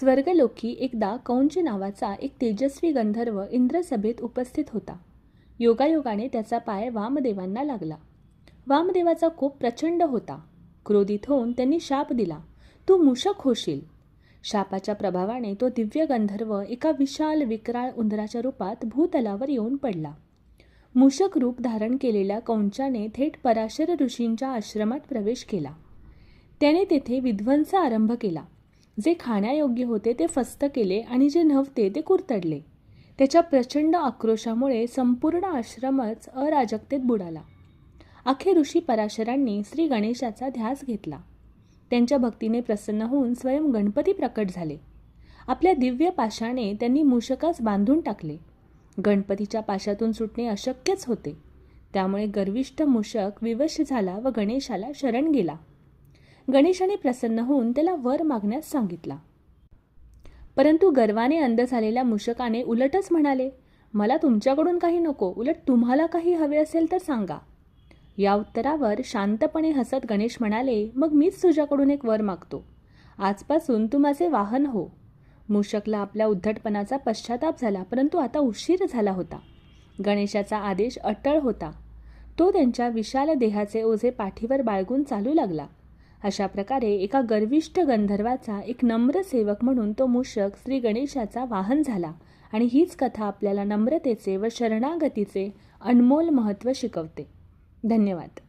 स्वर्गलोकी एकदा कौंच नावाचा एक तेजस्वी गंधर्व इंद्रसभेत उपस्थित होता. योगायोगाने त्याचा पाय वामदेवांना लागला. वामदेवाचा कोप प्रचंड होता. क्रोधित होऊन त्यांनी शाप दिला. तू मूषक होशील. शापाच्या प्रभावाने तो दिव्य गंधर्व एका विशाल विकराळ उंदराच्या रूपात भूतलावर येऊन पडला. मूषक रूप धारण केलेल्या कौंचाने थेट पराशर ऋषींच्या आश्रमात प्रवेश केला. त्याने तेथे विध्वंस आरंभ केला. जे खाण्यायोग्य होते ते फस्त केले आणि जे नव्हते ते कुरतडले. त्याच्या प्रचंड आक्रोशामुळे संपूर्ण आश्रमच अराजकतेत बुडाला. अखे ऋषी पराशरांनी श्री गणेशाचा ध्यास घेतला. त्यांच्या भक्तीने प्रसन्न होऊन स्वयं गणपती प्रकट झाले. आपल्या दिव्य पाशाने त्यांनी मूषकास बांधून टाकले. गणपतीच्या पाशातून सुटणे अशक्यच होते. त्यामुळे गर्विष्ठ मूषक विवश झाला व गणेशाला शरण गेला. गणेशाने प्रसन्न होऊन त्याला वर मागण्यास सांगितला. परंतु गर्वाने अंध झालेल्या मूषकाने उलटच म्हणाले मला तुमच्याकडून काही नको उलट तुम्हाला काही हवे असेल तर सांगा. या उत्तरावर शांतपणे हसत गणेश म्हणाले मग मीच तुझ्याकडून एक वर मागतो. आजपासून तू माझे वाहन हो. मूषकला आपल्या उद्धटपणाचा पश्चाताप झाला परंतु आता उशीर झाला होता. गणेशाचा आदेश अटळ होता. तो त्यांच्या विशाल देहाचे ओझे पाठीवर बाळगून चालू लागला. अशा प्रकारे एका गर्विष्ठ गंधर्वाचा एक नम्र सेवक म्हणून तो मूषक श्री गणेशाचा वाहन झाला. आणि हीच कथा आपल्याला नम्रतेचे व शरणागतीचे अनमोल महत्त्व शिकवते. धन्यवाद.